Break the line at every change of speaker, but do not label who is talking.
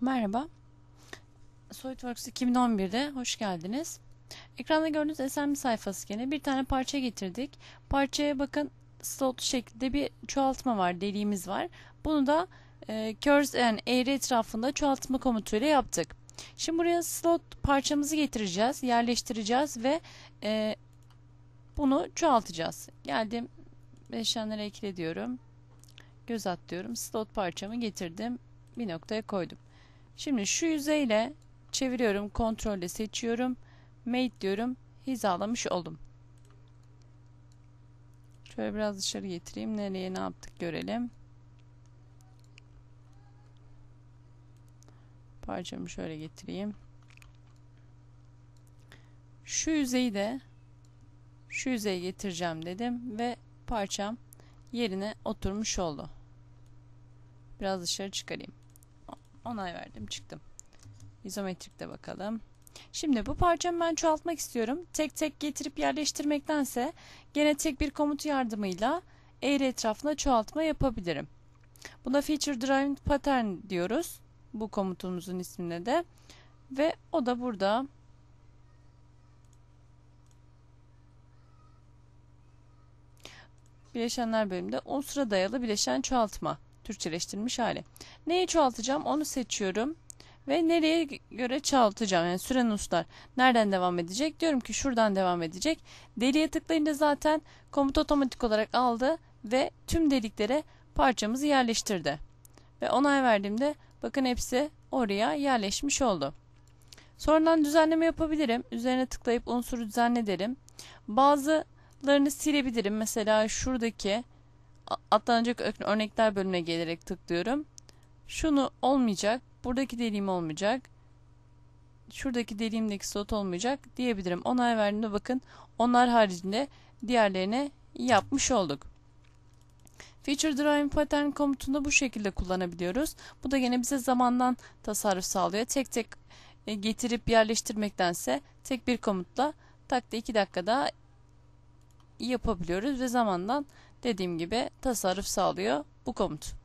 Merhaba. SolidWorks 2011'de hoş geldiniz. Ekranda gördüğünüz assembly sayfası gene bir tane parça getirdik. Parçaya bakın slot şeklinde bir çoğaltma var, deliğimiz var. Bunu da e, curves yani eğri etrafında çoğaltma komutuyla yaptık. Şimdi buraya slot parçamızı getireceğiz, yerleştireceğiz ve e, bunu çoğaltacağız. Geldim bileşenlere ekle diyorum. Göz at diyorum. Slot parçamı getirdim. Bir noktaya koydum. Şimdi şu yüzeyle çeviriyorum. Kontrolle seçiyorum. Mate diyorum. Hizalamış oldum. Şöyle biraz dışarı getireyim. Nereye ne yaptık görelim. Parçamı şöyle getireyim. Şu yüzeyi de şu yüzeye getireceğim dedim ve parçam yerine oturmuş oldu. Biraz dışarı çıkarayım. Onay verdim çıktım. İzometrikte bakalım. Şimdi bu parçamı ben çoğaltmak istiyorum. Tek tek getirip yerleştirmektense gene tek bir komut yardımıyla eğri etrafına çoğaltma yapabilirim. Buna feature driven pattern diyoruz. Bu komutumuzun ismine de. Ve o da burada bileşenler bölümünde unsura dayalı bileşen çoğaltma. Türkçeleştirilmiş hali. Neyi çoğaltacağım onu seçiyorum. Ve nereye göre çoğaltacağım. Yani süren unslar nereden devam edecek? Diyorum ki şuradan devam edecek. Deliğe tıklayınca zaten komut otomatik olarak aldı ve tüm deliklere parçamızı yerleştirdi. Ve onay verdiğimde bakın hepsi oraya yerleşmiş oldu. Sonradan düzenleme yapabilirim. Üzerine tıklayıp unsuru düzenle derim. Bazılarını silebilirim. Mesela şuradaki atlanacak örnekler bölümüne gelerek tıklıyorum. Şunu olmayacak. Buradaki deliğim olmayacak. Şuradaki deliğimdeki slot olmayacak diyebilirim. Onay verdiğimde bakın onlar haricinde diğerlerine yapmış olduk. Feature Driven Pattern komutunu bu şekilde kullanabiliyoruz. Bu da gene bize zamandan tasarruf sağlıyor. Tek tek e, getirip yerleştirmektense tek bir komutla takta 2 dakikada yapabiliyoruz ve zamandan dediğim gibi tasarruf sağlıyor bu komut.